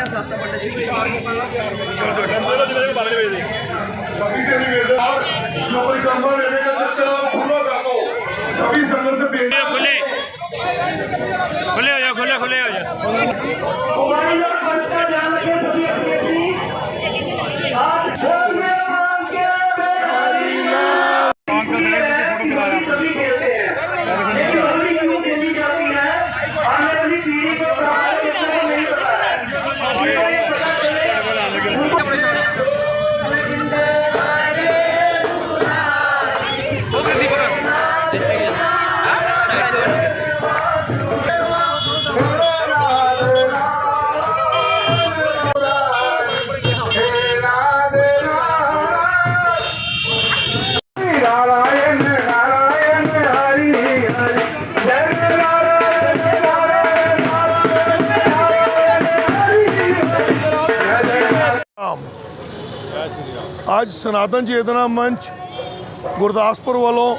ਆ 7 ਵੱਡੇ ਜੀ जो परिक्रमा लेने का चक्कर आप खुला रखो सभी संघर्ष खुले खुले हो जाओ खुले खुले हो जाओ ਅੱਜ ਸਨਾਤਨ ਚੇਤਨਾ ਮੰਚ ਗੁਰਦਾਸਪੁਰ ਵੱਲੋਂ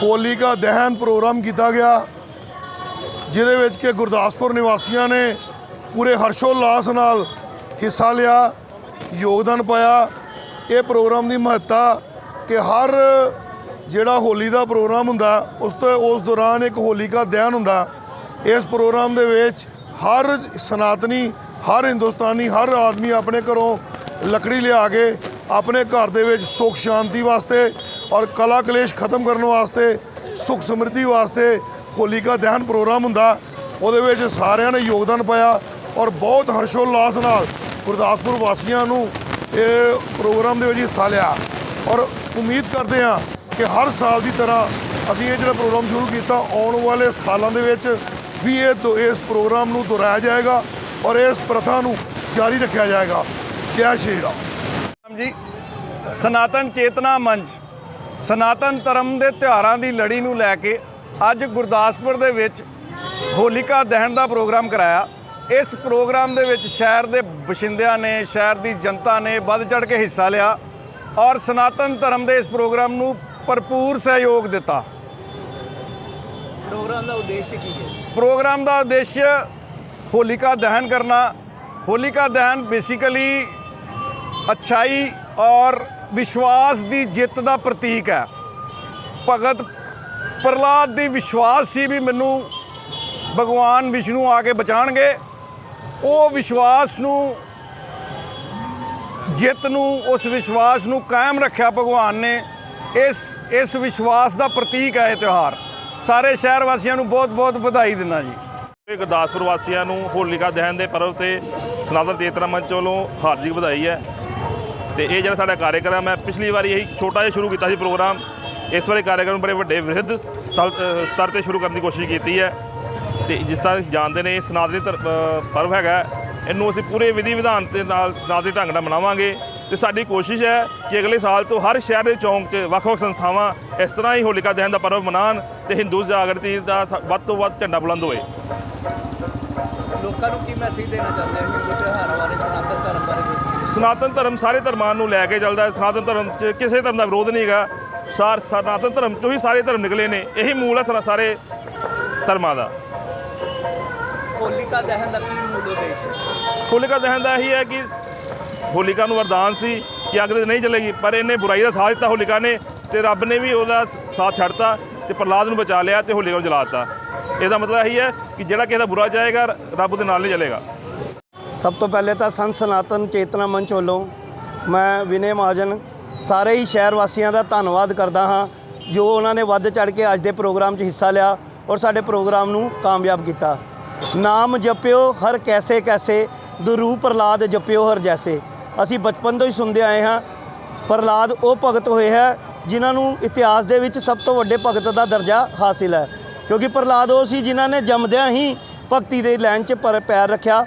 ਹੋਲੀ ਦਾ ਦਹਨ ਪ੍ਰੋਗਰਾਮ ਕੀਤਾ ਗਿਆ, ਜਿਹਦੇ ਵਿੱਚ ਕਿ ਗੁਰਦਾਸਪੁਰ ਨਿਵਾਸੀਆਂ ਨੇ ਪੂਰੇ ਹਰਸ਼ੋਲਾਸ ਨਾਲ ਹਿੱਸਾ ਲਿਆ, ਯੋਗਦਾਨ ਪਾਇਆ। ਇਹ ਪ੍ਰੋਗਰਾਮ ਦੀ ਮਹੱਤਤਾ ਕਿ ਹਰ ਜਿਹੜਾ ਹੋਲੀ ਦਾ ਪ੍ਰੋਗਰਾਮ ਹੁੰਦਾ, ਉਸ ਤੋਂ ਉਸ ਦੌਰਾਨ ਇੱਕ ਹੋਲੀ ਦਾ ਦਹਨ ਹੁੰਦਾ। ਇਸ ਪ੍ਰੋਗਰਾਮ ਦੇ ਵਿੱਚ ਹਰ ਸਨਾਤਨੀ, ਹਰ ਹਿੰਦੁਸਤਾਨੀ, ਹਰ ਆਦਮੀ ਆਪਣੇ ਘਰੋਂ ਲੱਕੜੀ ਲਿਆ ਕੇ ਆਪਣੇ ਘਰ ਦੇ ਵਿੱਚ ਸੁਖ, ਸ਼ਾਂਤੀ ਵਾਸਤੇ ਔਰ ਕਲਾ ਕਲੇਸ਼ ਖਤਮ ਕਰਨ ਵਾਸਤੇ, ਸੁਖ, ਸਮਰਿੱਧੀ ਵਾਸਤੇ ਹੋਲੀ ਹੋਲੀਕਾ ਦਹਨ ਪ੍ਰੋਗਰਾਮ ਹੁੰਦਾ, ਉਹਦੇ ਵਿੱਚ ਸਾਰਿਆਂ ਨੇ ਯੋਗਦਾਨ ਪਾਇਆ ਔਰ ਬਹੁਤ ਹਰਸ਼ੋਲਾਸ ਨਾਲ ਗੁਰਦਾਸਪੁਰ ਵਾਸੀਆਂ ਨੂੰ ਇਹ ਪ੍ਰੋਗਰਾਮ ਦੇ ਵਿੱਚ ਹਿੱਸਾ ਲਿਆ। ਔਰ ਉਮੀਦ ਕਰਦੇ ਹਾਂ ਕਿ ਹਰ ਸਾਲ ਦੀ ਤਰ੍ਹਾਂ ਅਸੀਂ ਇਹ ਜਿਹੜਾ ਪ੍ਰੋਗਰਾਮ ਸ਼ੁਰੂ ਕੀਤਾ, ਆਉਣ ਵਾਲੇ ਸਾਲਾਂ ਦੇ ਵਿੱਚ ਵੀ ਇਹ ਇਸ ਪ੍ਰੋਗਰਾਮ ਨੂੰ ਦੁਹਰਾਇਆ ਜਾਏਗਾ ਔਰ ਇਸ ਪ੍ਰਥਾ ਨੂੰ ਜਾਰੀ ਰੱਖਿਆ ਜਾਏਗਾ। ਜੈ ਸ਼੍ਰੀ ਰਾਮ। ਜੀ ਸਨਾਤਨ ਚੇਤਨਾ ਮੰਚ ਸਨਾਤਨ ਧਰਮ ਦੇ ਤਿਉਹਾਰਾਂ ਦੀ ਲੜੀ ਨੂੰ ਲੈ ਕੇ ਅੱਜ ਗੁਰਦਾਸਪੁਰ ਦੇ ਵਿੱਚ ਹੋਲਿਕਾ ਦਹਨ ਦਾ ਪ੍ਰੋਗਰਾਮ ਕਰਾਇਆ। ਇਸ ਪ੍ਰੋਗਰਾਮ ਦੇ ਵਿੱਚ ਸ਼ਹਿਰ ਦੇ ਬਸ਼ਿੰਦਿਆਂ ਨੇ ਸ਼ਹਿਰ ਦੀ ਜਨਤਾ ਨੇ ਵੱਧ ਚੜ ਕੇ ਹਿੱਸਾ ਲਿਆ ਔਰ ਸਨਾਤਨ ਧਰਮ ਦੇ ਇਸ ਪ੍ਰੋਗਰਾਮ ਨੂੰ ਭਰਪੂਰ ਸਹਿਯੋਗ ਦਿੱਤਾ। ਪ੍ਰੋਗਰਾਮ ਦਾ ਉਦੇਸ਼ ਕੀ ਹੈ? ਪ੍ਰੋਗਰਾਮ ਦਾ ਉਦੇਸ਼ ਹੋਲਿਕਾ ਦਹਨ ਕਰਨਾ। ਹੋਲਿਕਾ ਦਹਨ ਬੇਸਿਕਲੀ ਅਛਾਈ ਔਰ ਵਿਸ਼ਵਾਸ ਦੀ ਜਿੱਤ ਦਾ ਪ੍ਰਤੀਕ ਹੈ। ਭਗਤ ਪ੍ਰਹਲਾਦ ਦੀ ਵਿਸ਼ਵਾਸ ਸੀ ਵੀ ਮੈਨੂੰ ਭਗਵਾਨ ਵਿਸ਼ਨੂੰ ਆ ਕੇ ਬਚਾਣਗੇ। ਉਹ ਵਿਸ਼ਵਾਸ ਨੂੰ, ਜਿੱਤ ਨੂੰ, ਉਸ ਵਿਸ਼ਵਾਸ ਨੂੰ ਕਾਇਮ ਰੱਖਿਆ ਭਗਵਾਨ ਨੇ। ਇਸ ਇਸ ਵਿਸ਼ਵਾਸ ਦਾ ਪ੍ਰਤੀਕ ਹੈ ਇਹ ਤਿਉਹਾਰ। ਸਾਰੇ ਸ਼ਹਿਰ ਵਾਸੀਆਂ ਨੂੰ ਬਹੁਤ ਬਹੁਤ ਵਧਾਈ ਦਿੰਦਾ ਜੀ। ਗੁਰਦਾਸਪੁਰ ਵਾਸੀਆਂ ਨੂੰ ਹੋਲਿਕਾ ਦਹਨ ਦੇ ਪਰਵ ਤੇ ਸਨਾਤਨ ਚੇਤਨਾ ਮੰਚ ਵੱਲੋਂ ਹਾਰਦਿਕ ਵਧਾਈ ਹੈ। ਤੇ ਇਹ ਜਿਹੜਾ ਸਾਡਾ ਕਾਰਜਕ੍ਰਮ ਹੈ ਪਿਛਲੀ ਵਾਰੀ ਇਹੀ ਛੋਟਾ ਜਿਹਾ ਸ਼ੁਰੂ ਕੀਤਾ ਸੀ ਪ੍ਰੋਗਰਾਮ। ਇਸ ਵਾਰੀ ਕਾਰਜਕ੍ਰਮ ਬੜੇ ਵੱਡੇ ਵਿਰਧ ਸਤਲ- ਸਤਰ ਤੇ ਸ਼ੁਰੂ ਕਰਨ ਦੀ ਕੋਸ਼ਿਸ਼ ਕੀਤੀ ਹੈ। ਤੇ ਜਿਸ ਤਰ੍ਹਾਂ ਜਾਣਦੇ ਨੇ, ਇਹ ਸਨਾਤਨੀ ਧਰ- ਪਰਵ ਹੈਗਾ ਇਹਨੂੰ ਅਸੀਂ ਪੂਰੇ ਵਿਧੀ ਵਿਧਾਨ ਦੇ ਨਾਲ ਸਨਾਤਨੀ ਢੰਗ ਨਾਲ ਮਨਾਵਾਂਗੇ। ਤੇ ਸਾਡੀ ਕੋਸ਼ਿਸ਼ ਹੈ ਕਿ ਅਗਲੇ ਸਾਲ ਤੋਂ ਹਰ ਸ਼ਹਿਰ ਦੇ ਚੌਂਕ 'ਚ ਵੱਖ-ਵੱਖ ਸੰਸਥਾਵਾਂ ਇਸ ਤਰ੍ਹਾਂ ਹੀ ਹੋਲਿਕਾ ਦਹਨ ਦਾ ਪਰਵ ਮਨਾਉਣ ਤੇ ਹਿੰਦੂ ਜਾਗਰਤੀ ਦਾ ਸ- ਵੱਧ ਤੋਂ ਵੱਧ ਝੰਡਾ ਬੁਲੰਦ ਹੋਏ ਲੋਕਾਂ ਨੂੰ ਕੀ ਮੈਸੇਜ ਦੇਣਾ ਚਾਹੁੰਦੇ ਹੋ? ਹਿੰਦੂ ਤਿਉਹਾਰਾਂ ਬਾਰੇ, ਸਨਾਤਨ ਧਰਮ ਬਾਰੇ? ਸਨਾਤਨ ਧਰਮ ਸਾਰੇ ਧਰਮਾਂ ਨੂੰ ਲੈ ਕੇ ਚੱਲਦਾ ਹੈ। ਸਨਾਤਨ ਧਰਮ 'ਚ ਕਿਸੇ ਧਰਮ ਦਾ ਵਿਰੋਧ ਨਹੀਂ ਹੈਗਾ। ਸਾਰ ਸਨਾਤਨ ਧਰਮ 'ਚੋਂ ਹੀ ਸਾਰੇ ਧਰਮ ਨਿਕਲੇ ਨੇ। ਇਹੀ ਮੂਲ ਹੈ ਸਾਰੇ ਧਰਮਾਂ ਦਾ। ਹੋਲਿਕਾ ਦਹਨ ਦਾ ਕੀ ਮੂਲ ਉਦੇਸ਼ ਹੈ? ਹੋਲਿਕਾ ਦਹਨ ਦਾ ਇਹੀ ਹੈ ਕਿ ਹੋਲਿਕਾ ਨੂੰ ਵਰਦਾਨ ਸੀ ਕਿ ਅੱਗ ਤੇ ਨਹੀਂ ਚੱਲੇਗੀ ਪਰ ਇਹਨੇ ਬੁਰਾਈ ਦਾ ਸਾਥ ਦਿੱਤਾ ਹੋਲਿਕਾ ਨੇ ਤੇ ਰੱਬ ਨੇ ਵੀ ਉਹਦਾ ਸਾਥ ਛੱਡਤਾ ਤੇ ਪ੍ਰਹਲਾਦ ਨੂੰ ਬਚਾ ਲਿਆ ਤੇ ਹੋਲਿਕਾ ਨੂੰ ਜਲਾ ਦਿੱਤਾ। ਇਹਦਾ ਮਤਲਬ ਇਹੀ ਹੈ ਕਿ ਜਿਹੜਾ ਕਿਸੇ ਦਾ ਬੁਰਾ ਜਾਏਗਾ ਰੱਬ ਦੇ ਨਾਲ ਨਹੀਂ ਚੱਲੇਗਾ। ਸਭ ਤੋਂ ਪਹਿਲੇ ਤਾਂ ਸੰਤ ਸਨਾਤਨ ਚੇਤਨਾ ਮੰਚ ਵੱਲੋਂ ਮੈਂ ਵਿਨੇ ਮਹਾਜਨ ਸਾਰੇ ਹੀ ਸ਼ਹਿਰ ਵਾਸੀਆਂ ਦਾ ਧੰਨਵਾਦ ਕਰਦਾ ਹਾਂ, ਜੋ ਉਹਨਾਂ ਨੇ ਵੱਧ ਚੜ ਕੇ ਅੱਜ ਦੇ ਪ੍ਰੋਗਰਾਮ 'ਚ ਹਿੱਸਾ ਲਿਆ ਔਰ ਸਾਡੇ ਪ੍ਰੋਗਰਾਮ ਨੂੰ ਕਾਮਯਾਬ ਕੀਤਾ। ਨਾਮ ਜਪਿਓ ਹਰ ਕੈਸੇ ਕੈਸੇ ਦੁਰੂ ਪ੍ਰਲਾਦ ਜਪਿਓ ਹਰ ਜੈਸੇ। ਅਸੀਂ ਬਚਪਨ ਤੋਂ ਹੀ ਸੁਣਦੇ ਆਏ ਹਾਂ ਪ੍ਰਹਲਾਦ ਉਹ ਭਗਤ ਹੋਏ ਹੈ ਜਿਨ੍ਹਾਂ ਨੂੰ ਇਤਿਹਾਸ ਦੇ ਵਿੱਚ ਸਭ ਤੋਂ ਵੱਡੇ ਭਗਤ ਦਾ ਦਰਜਾ ਹਾਸਿਲ ਹੈ। ਕਿਉਂਕਿ ਪ੍ਰਹਲਾਦ ਉਹ ਸੀ ਜਿਨ੍ਹਾਂ ਨੇ ਜੰਮਦਿਆਂ ਹੀ ਭਗਤੀ ਦੇ ਲਾਈਨ 'ਚ ਪਰ ਪੈਰ ਰੱਖਿਆ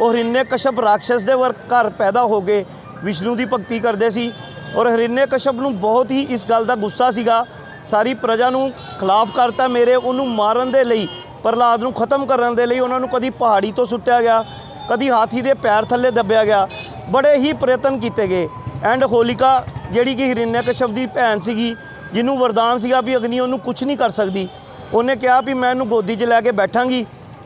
ਉਹ ਹਰਿਨੇ ਕਸ਼ਪ ਰਾਖਸ਼ਸ ਦੇ ਵਰ ਘਰ ਪੈਦਾ ਹੋ ਗਏ ਵਿਸ਼ਨੂੰ ਦੀ ਭਗਤੀ ਕਰਦੇ ਸੀ। ਔਰ ਹਰਿਨੇ ਕਸ਼ਪ ਨੂੰ ਬਹੁਤ ਹੀ ਇਸ ਗੱਲ ਦਾ ਗੁੱਸਾ ਸੀਗਾ, ਸਾਰੀ ਪ੍ਰਜਾ ਨੂੰ ਖਿਲਾਫ ਕਰਤਾ ਮੇਰੇ, ਉਹਨੂੰ ਮਾਰਨ ਦੇ ਲਈ, ਪ੍ਰਹਲਾਦ ਨੂੰ ਖਤਮ ਕਰਨ ਦੇ ਲਈ ਉਹਨਾਂ ਨੂੰ ਕਦੀ ਪਹਾੜੀ ਤੋਂ ਸੁੱਟਿਆ ਗਿਆ, ਕਦੀ ਹਾਥੀ ਦੇ ਪੈਰ ਥੱਲੇ ਦੱਬਿਆ ਗਿਆ, ਬੜੇ ਹੀ ਪ੍ਰਯਤਨ ਕੀਤੇ ਗਏ। ਐਂਡ ਹੋਲਿਕਾ, ਜਿਹੜੀ ਕਿ ਹਰਿਨੇ ਕਸ਼ਪ ਦੀ ਭੈਣ ਸੀਗੀ, ਜਿਹਨੂੰ ਵਰਦਾਨ ਸੀਗਾ ਵੀ ਅਗਨੀ ਉਹਨੂੰ ਕੁਝ ਨਹੀਂ ਕਰ ਸਕਦੀ, ਉਹਨੇ ਕਿਹਾ ਵੀ ਮੈਂ ਇਹਨੂੰ ਗੋਦੀ 'ਚ ਲੈ ਕੇ ਬੈਠਾਂਗੀ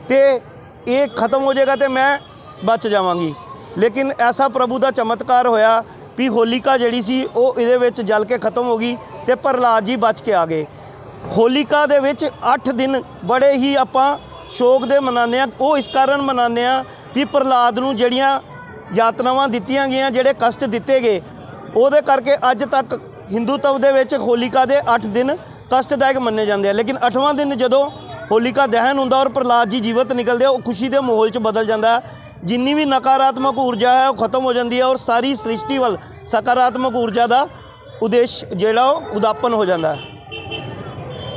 ਤੇ ਇਹ ਖਤਮ ਹੋ ਜਾਏਗਾ ਤੇ ਮੈਂ ਬਚ ਜਾਵਾਂਗੀ। ਲੇਕਿਨ ਐਸਾ ਪ੍ਰਭੂ ਦਾ ਚਮਤਕਾਰ ਹੋਇਆ ਵੀ ਹੋਲਿਕਾ ਜਿਹੜੀ ਸੀ, ਉਹ ਇਹਦੇ ਵਿੱਚ ਜਲ ਕੇ ਖਤਮ ਹੋ ਗਈ ਤੇ ਪ੍ਰਹਲਾਦ ਜੀ ਬਚ ਕੇ ਆ ਗਏ। ਹੋਲਿਕਾ ਦੇ ਵਿੱਚ 8 ਦਿਨ ਬੜੇ ਹੀ ਆਪਾਂ ਸ਼ੋਕ ਦੇ ਮਨਾਉਂਦੇ ਆ ਉਹ ਇਸ ਕਾਰਨ ਮਨਾਉਂਦੇ ਆ ਵੀ ਪ੍ਰਹਲਾਦ ਨੂੰ ਜਿਹੜੀਆਂ ਯਾਤਨਾਵਾਂ ਦਿੱਤੀਆਂ ਗਈਆਂ, ਜਿਹੜੇ ਕਸ਼ਟ ਦਿੱਤੇ ਗਏ, ਉਹਦੇ ਕਰਕੇ ਅੱਜ ਤੱਕ ਹਿੰਦੂਤਵ ਦੇ ਵਿੱਚ ਹੋਲਿਕਾ ਦੇ 8 ਦਿਨ ਕਸ਼ਟਦਾਇਕ ਮੰਨੇ ਜਾਂਦੇ ਆ। ਲੇਕਿਨ 8ਵਾਂ ਦਿਨ ਜਦੋਂ ਹੋਲਿਕਾ ਦਹਨ ਹੁੰਦਾ ਔਰ ਪ੍ਰਹਲਾਦ ਜੀ ਜੀਵਤ ਨਿਕਲਦੇ ਆ, ਉਹ ਖੁਸ਼ੀ ਦੇ ਮਾਹੌਲ 'ਚ ਬਦਲ ਜਾਂਦਾ। ਹੈ ਜਿੰਨੀ ਵੀ ਨਕਾਰਾਤਮਕ ਊਰਜਾ ਹੈ ਉਹ ਖਤਮ ਹੋ ਜਾਂਦੀ ਹੈ ਔਰ ਸਾਰੀ ਸ੍ਰਿਸ਼ਟੀ ਵੱਲ ਸਕਾਰਾਤਮਕ ਊਰਜਾ ਦਾ ਉਦੇਸ਼ ਜਿਹੜਾ ਉਹ ਉਦਾਪਨ ਹੋ ਜਾਂਦਾ ਹੈ।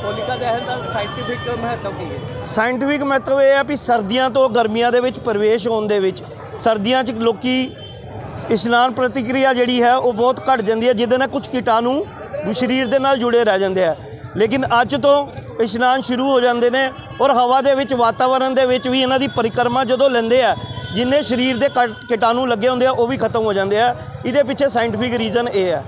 ਹੋਲਿਕਾ ਦਹਨ ਦਾ ਸਾਇੰਟੀਫਿਕ ਮਹੱਤਵ ਕੀ ਹੈ? ਸਾਇੰਟਿਫਿਕ ਮਹੱਤਵ ਇਹ ਹੈ ਵੀ ਸਰਦੀਆਂ ਤੋਂ ਗਰਮੀਆਂ ਦੇ ਵਿੱਚ ਪ੍ਰਵੇਸ਼ ਹੋਣ ਦੇ ਵਿੱਚ ਸਰਦੀਆਂ 'ਚ ਲੋਕੀ ਇਸ਼ਨਾਨ ਪ੍ਰਤੀਕਿਰਿਆ ਜਿਹੜੀ ਹੈ ਉਹ ਬਹੁਤ ਘਟ ਜਾਂਦੀ ਹੈ ਜਿਹਦੇ ਨਾਲ ਕੁਝ ਕੀਟਾਣੂ ਵੀ ਸਰੀਰ ਦੇ ਨਾਲ ਜੁੜੇ ਰਹਿ ਜਾਂਦੇ ਆ। ਲੇਕਿਨ ਅੱਜ ਤੋਂ ਇਸ਼ਨਾਨ ਸ਼ੁਰੂ ਹੋ ਜਾਂਦੇ ਨੇ ਔਰ ਹਵਾ ਦੇ ਵਿੱਚ ਵਾਤਾਵਰਣ ਦੇ ਵਿੱਚ ਵੀ ਇਹਨਾਂ ਦੀ ਪਰਿਕਰਮਾ ਜਦੋਂ ਲੈਂਦੇ ਆ ਜਿੰਨੇ ਸਰੀਰ ਦੇ ਕਟ- ਕੀਟਾਣੂ ਲੱਗੇ ਹੁੰਦੇ ਆ, ਉਹ ਵੀ ਖਤਮ ਹੋ ਜਾਂਦੇ ਆ। ਇਹਦੇ ਪਿੱਛੇ ਸਾਇੰਟਿਫਿਕ ਰੀਜ਼ਨ ਇਹ ਹੈ